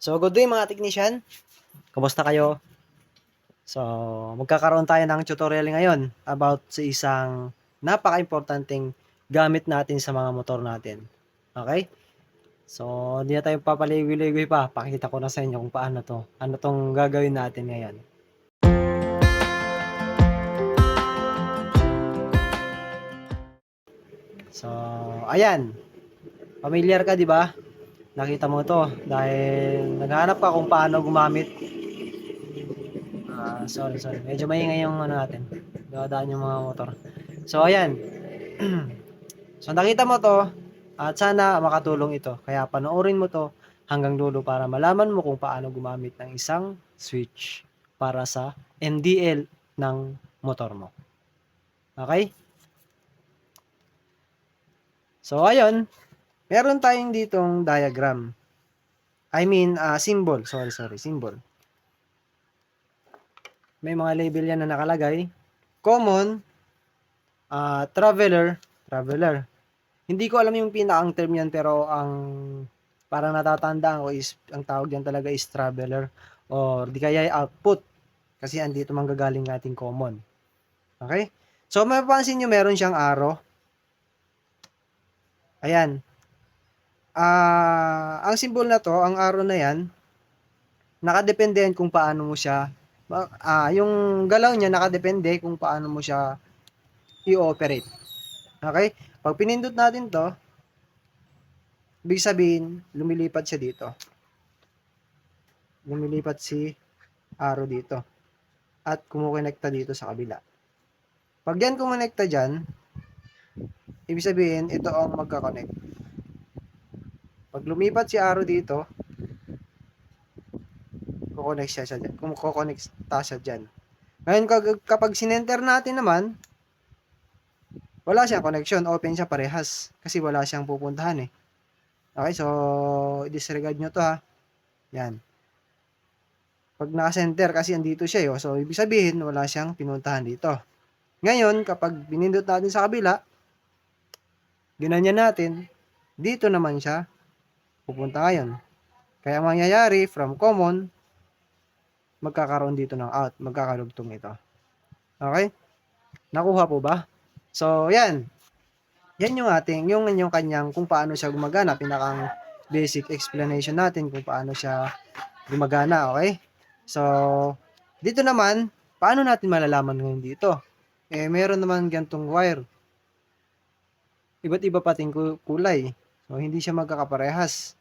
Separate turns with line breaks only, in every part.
So, good day mga technician. Kumusta kayo? So, magkakaroon tayo ng tutorial ngayon about sa isang napaka-importanting gamit natin sa mga motor natin. Okay? So, hindi na tayo papaligoy-ligoy pa. Pakita ko na sa inyo kung paano to. Ano tong gagawin natin ngayon. So, ayan. Familiar ka, di ba? Nakita mo to dahil naghahanap ka kung paano gumamit. Ah, sorry, sorry. Medyo maingay yung ano natin. Dadaan yung mga motor. So, ayan. so, nakita mo to at sana makatulong ito. Kaya panoorin mo to hanggang dulo para malaman mo kung paano gumamit ng isang switch para sa MDL ng motor mo. Okay? So, ayun. Meron tayong ditong diagram. I mean, ah, symbol. Sorry, sorry. Symbol. May mga label yan na nakalagay. Common, ah, traveler, traveler. Hindi ko alam yung pinakang term yan pero ang parang natatandaan ko is ang tawag yan talaga is traveler or di kaya ay output kasi andito manggagaling ating common. Okay? So mapapansin nyo meron siyang arrow. Ayan. Ah, ang symbol na to, ang arrow na yan, nakadepende kung paano mo siya ah, yung galaw niya nakadepende kung paano mo siya i-operate. Okay? Pag pinindot natin to, ibig sabihin, lumilipat siya dito. Lumilipat si arrow dito. At kumukonekta dito sa kabila. Pag yan kumonekta dyan, ibig sabihin, ito ang magka-connect. Pag lumipat si arrow dito, kukonect siya, siya dyan. Kung kukonekta siya dyan. Ngayon, kapag sinenter natin naman, wala siyang connection. Open siya parehas. Kasi wala siyang pupuntahan eh. Okay, so, disregard nyo to ha. Yan. Pag naka-center, kasi andito siya eh. So, ibig sabihin, wala siyang pinuntahan dito. Ngayon, kapag binindot natin sa kabila, ginanyan natin, dito naman siya pupunta ngayon. Kaya ang mangyayari, from common, magkakaroon dito ng out, magkakarugtong ito. Okay? Nakuha po ba? So, yan. Yan yung ating, yung yung kanyang kung paano siya gumagana, pinakang basic explanation natin kung paano siya gumagana, okay? So, dito naman, paano natin malalaman ngayon dito? Eh, meron naman gantong wire. Iba't iba pating ku- kulay. So, hindi siya magkakaparehas.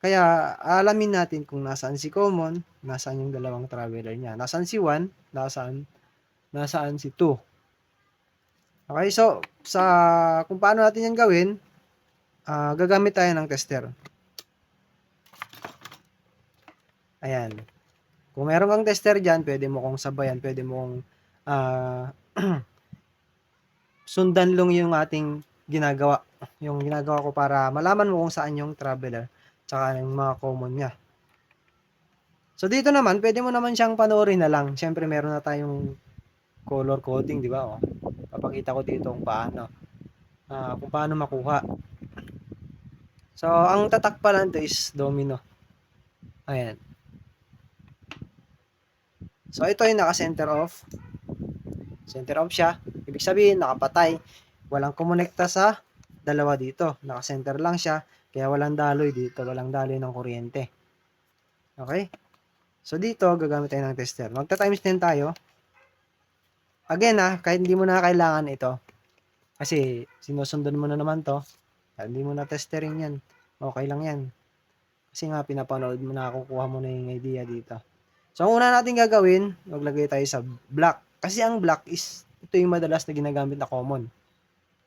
Kaya, alamin natin kung nasaan si common, nasaan yung dalawang traveler niya. Nasaan si 1, nasaan, nasaan si 2. Okay, so, sa, kung paano natin yan gawin, ah, gagamit tayo ng tester. Ayan. Kung meron kang tester dyan, pwede mo kong sabayan, pwede mo kong ah, sundan lang yung ating ginagawa. Yung ginagawa ko para malaman mo kung saan yung traveler tsaka yung mga common niya. So dito naman, pwede mo naman siyang panoorin na lang. Siyempre meron na tayong color coding, di ba? O, papakita ko dito kung paano. ah, kung paano makuha. So, ang tatak pa lang to is domino. Ayan. So, ito yung naka-center off. Center off siya. Ibig sabihin, nakapatay. Walang kumonekta sa dalawa dito. Naka-center lang siya. Kaya walang daloy dito. Walang daloy ng kuryente. Okay? So, dito, gagamit tayo ng tester. Magta-times 10 tayo. Again, ah, kahit hindi mo na kailangan ito. Kasi, sinusundan mo na naman to. Kaya hindi mo na testerin yan. Okay lang yan. Kasi nga, pinapanood mo na, kukuha mo na yung idea dito. So, ang una natin gagawin, maglagay tayo sa black. Kasi ang black is, ito yung madalas na ginagamit na common.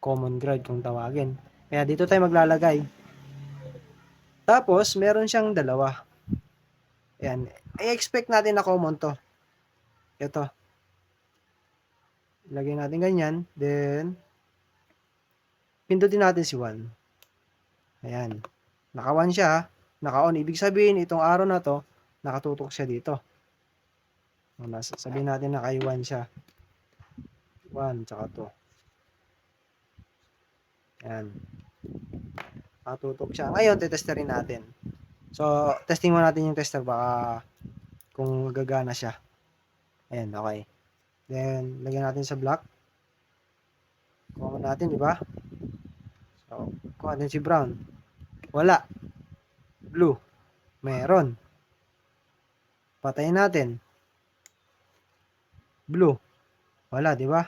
Common ground kung tawagin. Kaya dito tayo maglalagay. Tapos, meron siyang dalawa. Ayan. I-expect natin na common to. Ito. Lagay natin ganyan. Then, pindutin natin si 1. Ayan. Naka-1 siya. Naka-on. Ibig sabihin, itong araw na to, nakatutok siya dito. Sabihin natin na kay 1 siya. 1, tsaka 2. Ayan. Nakatutok siya. Ngayon, tetesterin natin. So, testing muna natin yung tester baka kung gagana siya. Ayan, okay. Then, lagyan natin sa black. Kuha natin, di ba? So, kuha natin si brown. Wala. Blue. Meron. Patayin natin. Blue. Wala, di ba?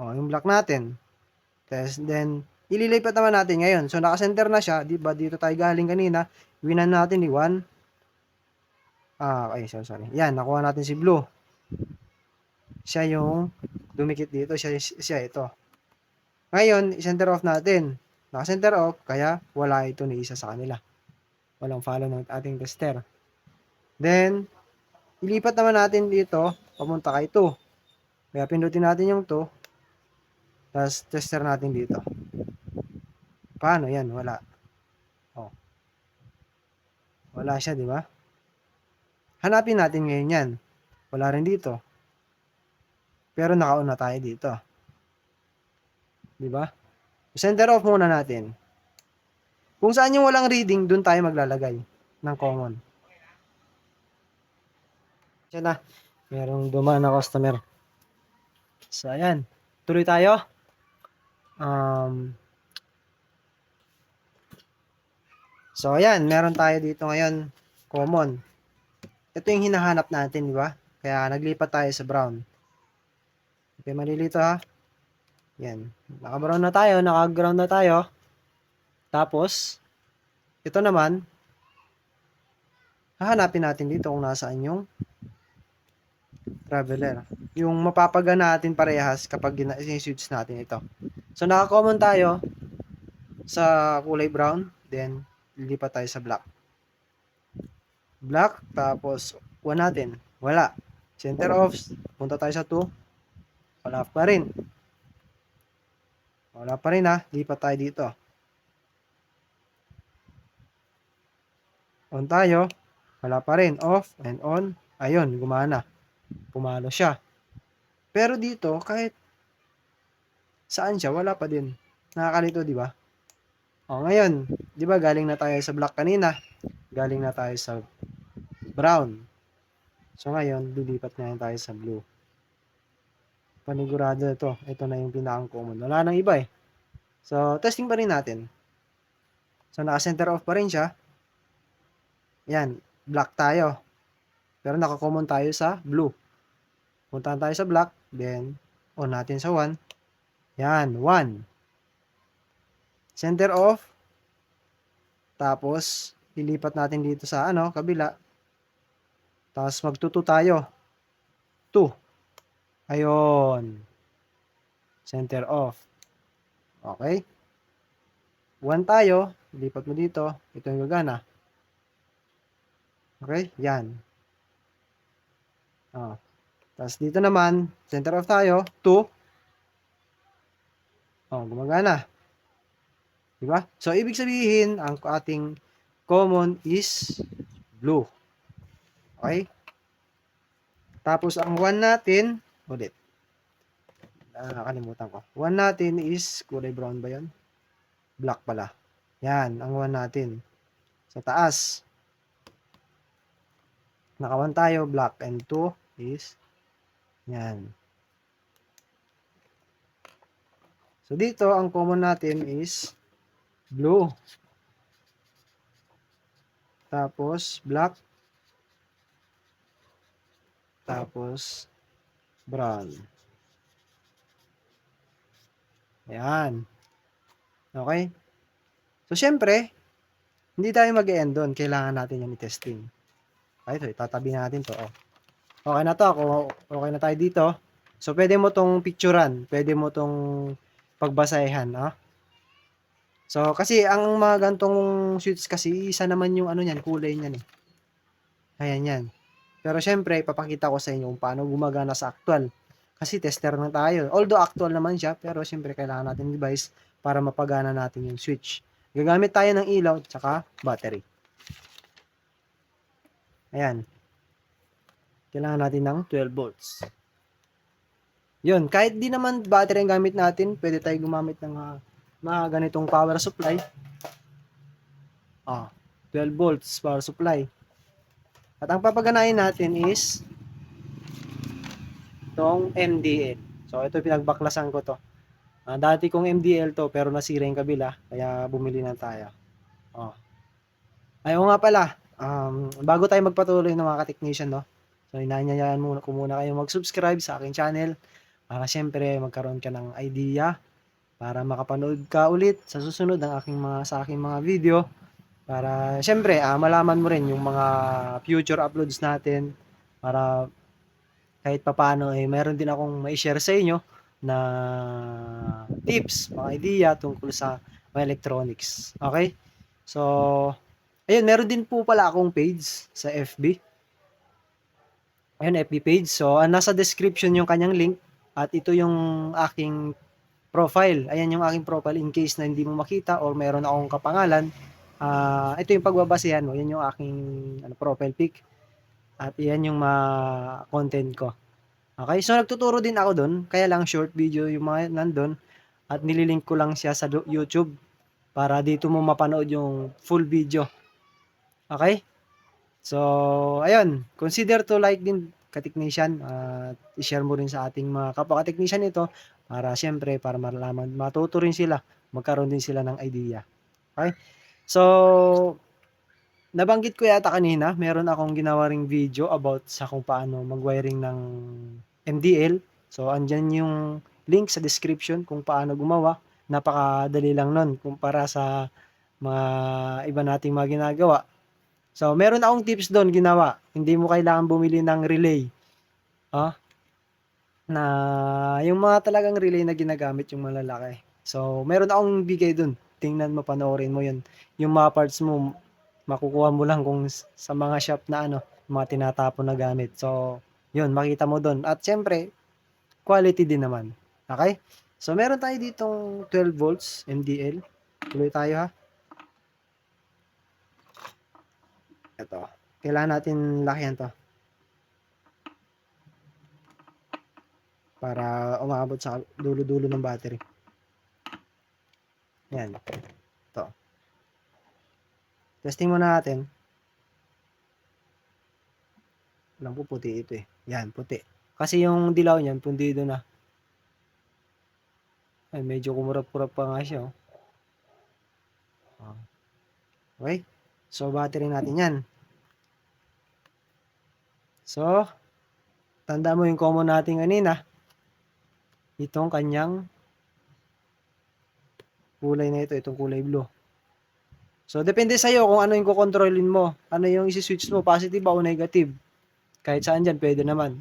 O, yung black natin. Test, then, ililipat naman natin ngayon. So, naka-center na siya. Di ba? Dito tayo galing kanina. Winan natin ni 1. Ah, okay. Sorry, sorry. Yan, nakuha natin si blue. Siya yung dumikit dito. Siya, siya ito. Ngayon, center off natin. Naka-center off, kaya wala ito ni isa sa kanila. Walang follow ng ating tester. Then, ilipat naman natin dito, pamunta kay 2. Kaya pindutin natin yung 2. Tapos, tester natin dito. Paano yan? Wala. Oh. Wala siya, di ba? Hanapin natin ngayon yan. Wala rin dito. Pero nakauna tayo dito. Di ba? Center off muna natin. Kung saan yung walang reading, dun tayo maglalagay ng common. Siya na. Merong dumaan na customer. So, ayan. Tuloy tayo. Um, so, ayan. Meron tayo dito ngayon. Common. Ito yung hinahanap natin, di ba? Kaya naglipat tayo sa brown. Okay, malilito ha. Yan. Naka-brown na tayo, naka-ground na tayo. Tapos, ito naman, hahanapin natin dito kung nasaan yung traveler. Yung mapapaga natin parehas kapag gina- switch natin ito. So, naka-common tayo sa kulay brown. Then, lilipat tayo sa black. Black, tapos, 1 natin. Wala. Center off, punta tayo sa 2. Wala pa rin. Wala pa rin ha. Lipat tayo dito. On tayo. Wala pa rin. Off and on. Ayun, gumana. Pumalo siya. Pero dito, kahit saan siya, wala pa din. Nakakalito, di ba? O, ngayon, di ba galing na tayo sa black kanina. Galing na tayo sa brown. So, ngayon, lilipat na tayo sa blue panigurado ito. Ito na yung pinakang common. Wala nang iba eh. So, testing pa rin natin. So, naka-center off pa rin siya. Yan, black tayo. Pero naka-common tayo sa blue. Puntahan tayo sa black, then on natin sa 1. Yan, 1. Center off. Tapos, lilipat natin dito sa ano, kabila. Tapos, magtuto tayo. 2. Ayun. Center off. Okay. 1 tayo. Lipat mo dito. Ito yung gagana. Okay. Yan. Oh. Tapos dito naman, center off tayo. 2. Oh, gumagana. Diba? So, ibig sabihin, ang ating common is blue. Okay? Tapos, ang 1 natin, ulit. Ah, nakalimutan ko. 1 natin is, kulay brown ba yan? Black pala. Yan, ang 1 natin. Sa taas. Naka 1 tayo, black. And 2 is, yan. So, dito, ang common natin is, blue. Tapos, black. Tapos, brown. Ayan. Okay? So, syempre, hindi tayo mag-end doon. Kailangan natin yung i-testing. Okay, so itatabi natin to. Oh. Okay na to. Ako, okay na tayo dito. So, pwede mo tong picturean. Pwede mo tong pagbasahan. Oh. So, kasi ang mga gantong switch kasi, isa naman yung ano niyan, kulay niyan eh. Ayan yan. Pero syempre, ipapakita ko sa inyo kung paano gumagana sa actual. Kasi tester na tayo. Although actual naman siya, pero syempre kailangan natin device para mapagana natin yung switch. Gagamit tayo ng ilaw tsaka battery. Ayan. Kailangan natin ng 12 volts. Yun, kahit di naman battery ang gamit natin, pwede tayo gumamit ng uh, mga ganitong power supply. Ah, 12 volts power supply. At ang papaganahin natin is itong MDL. So, ito pinagbaklasan ko to. Ah, dati kong MDL to, pero nasira yung kabila, kaya bumili na tayo. Oh. Ay, oo nga pala, um, bago tayo magpatuloy ng mga ka-technician, no? So, inanyayaan muna ko muna kayo mag-subscribe sa aking channel para syempre magkaroon ka ng idea para makapanood ka ulit sa susunod ng aking mga sa aking mga video para syempre ah, malaman mo rin yung mga future uploads natin para kahit papaano eh meron din akong mai-share sa inyo na tips, mga idea tungkol sa mga electronics. Okay? So, ayun, meron din po pala akong page sa FB. Ayun, FB page. So, ah, nasa description yung kanyang link at ito yung aking profile. Ayan yung aking profile in case na hindi mo makita or meron akong kapangalan. Ah, ito yung pagbabasehan mo. Yan yung aking ano, profile pic. At yan yung mga content ko. Okay, so nagtuturo din ako doon. Kaya lang short video yung mga nandun. At nililink ko lang siya sa YouTube para dito mo mapanood yung full video. Okay? So, ayun. Consider to like din ka-technician. At i-share mo rin sa ating mga kapwa ka-technician ito para syempre para malaman matuto rin sila magkaroon din sila ng idea. Okay? So nabanggit ko yata kanina meron akong ginawa ring video about sa kung paano mag-wiring ng MDL so andyan yung link sa description kung paano gumawa. Napakadali lang nun kumpara sa mga iba nating mga ginagawa. So meron akong tips doon ginawa. Hindi mo kailangan bumili ng relay. Ah na yung mga talagang relay na ginagamit yung malalaki. So, meron akong bigay dun. Tingnan mo, panoorin mo yun. Yung mga parts mo, makukuha mo lang kung sa mga shop na ano, mga tinatapon na gamit. So, yun, makita mo dun. At syempre, quality din naman. Okay? So, meron tayo ditong 12 volts MDL. Tuloy tayo ha. Ito. Kailangan natin lakihan to. Para umabot sa dulo-dulo ng battery. Yan. Ito. Testing muna natin. Alam ko puti ito eh. Yan, puti. Kasi yung dilaw niyan, pundido na. Ay, medyo kumurap-kurap pa nga siya. Oh. Ah. Okay. So, battery natin yan. So, tanda mo yung common natin kanina itong kanyang kulay na ito, itong kulay blue. So, depende sa'yo kung ano yung kukontrolin mo. Ano yung isi-switch mo, positive o negative. Kahit saan dyan, pwede naman.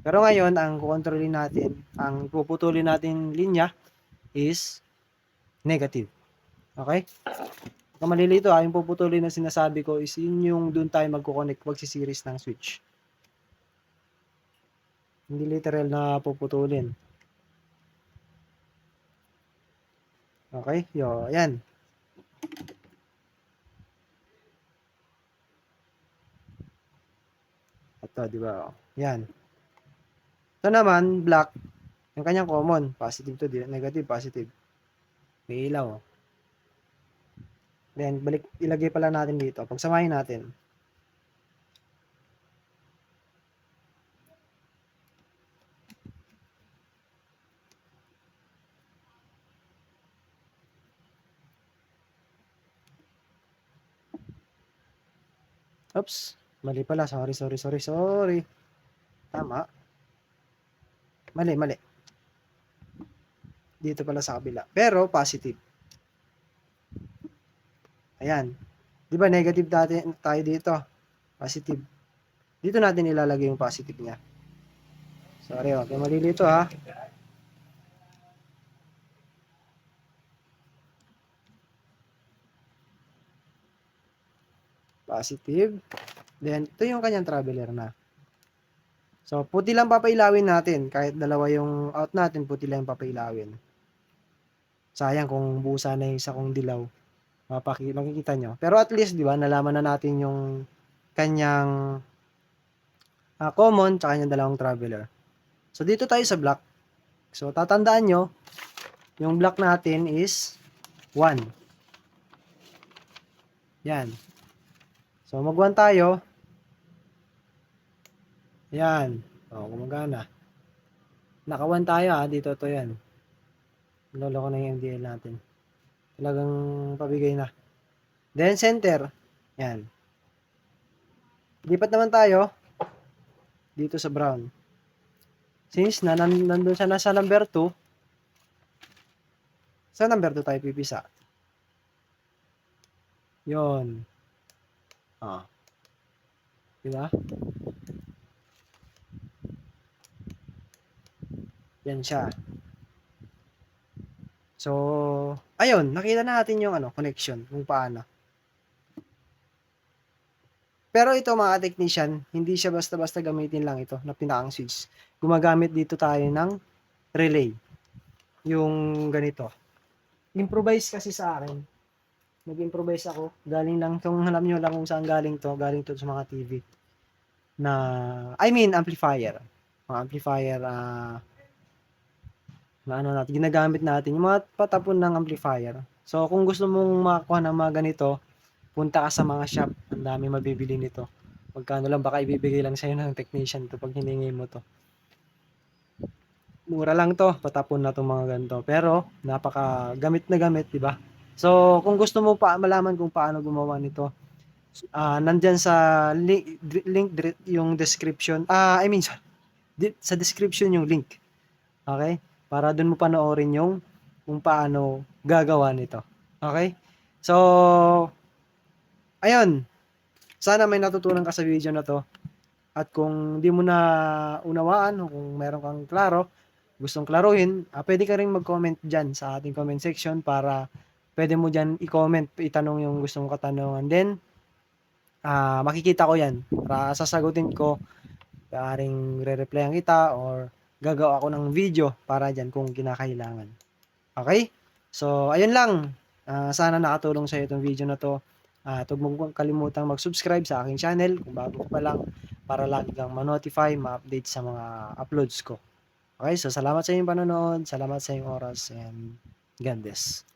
Pero ngayon, ang kukontrolin natin, ang puputulin natin linya is negative. Okay? Kung malilito ha, yung puputulin na sinasabi ko is yun yung doon tayo magkoconnect, magsiseries ng switch. Hindi literal na puputulin. Okay, yo, ayan. Ito, di ba? Yan. Ito naman, black. Yung kanyang common. Positive to, negative, positive. May ilaw. oh. Then, balik, ilagay pala natin dito. Pagsamahin natin. Oops. Mali pala. Sorry, sorry, sorry, sorry. Tama. Mali, mali. Dito pala sa kabila. Pero, positive. Ayan. Di ba negative dati tayo dito? Positive. Dito natin ilalagay yung positive niya. Sorry, okay. Mali dito ha. Positive. Then, ito yung kanyang traveler na. So, puti lang papailawin natin. Kahit dalawa yung out natin, puti lang papailawin. Sayang kung busa na yung isa kong dilaw. Mapaki, makikita nyo. Pero at least, di ba, nalaman na natin yung kanyang ah, common tsaka kanyang dalawang traveler. So, dito tayo sa block. So, tatandaan nyo, yung block natin is 1. Yan. So, mag-1 tayo. Yan. O, gumagana. Naka-1 tayo ha. Dito to yan. Lolo ko na yung MDL natin. Talagang pabigay na. Then, center. Yan. Lipat naman tayo. Dito sa brown. Since na nan nandun siya nasa number 2, sa number 2 tayo pipisa. Yon. Ah. Diba? Yan siya. So, ayun, nakita natin yung ano, connection, kung paano. Pero ito mga technician, hindi siya basta-basta gamitin lang ito na pinakang switch. Gumagamit dito tayo ng relay. Yung ganito. Improvise kasi sa akin. Nag-improvise ako. Galing lang, kung alam nyo lang kung saan galing to, galing to sa mga TV. Na, I mean, amplifier. Mga amplifier, ah, na ano natin, ginagamit natin. Yung mga patapon ng amplifier. So, kung gusto mong makakuha ng mga ganito, punta ka sa mga shop. Ang dami mabibili nito. Magkano lang, baka ibibigay lang sa'yo ng technician to pag hiningi mo to. Mura lang to, patapon na tong mga ganito. Pero, napaka gamit na gamit, di ba? So, kung gusto mo pa malaman kung paano gumawa nito, ah nandyan sa link, link yung description. Ah, I mean, sa, sa description yung link. Okay? Para dun mo panoorin yung kung paano gagawa nito. Okay? So, ayun. Sana may natutunan ka sa video na to. At kung di mo na unawaan kung meron kang klaro, gustong klaruhin, ah, pwede ka rin mag-comment dyan sa ating comment section para pwede mo dyan i-comment, itanong yung gusto mong katanungan. Then, ah makikita ko yan. Para sasagutin ko, kaaring re-replyan kita or gagawa ako ng video para dyan kung kinakailangan. Okay? So, ayun lang. Ah, sana nakatulong sa itong video na to. At huwag mong kalimutang mag-subscribe sa aking channel kung bago ka pa lang para lagi kang ma-notify, ma-update sa mga uploads ko. Okay, so salamat sa inyong panonood, salamat sa inyong oras, and God bless.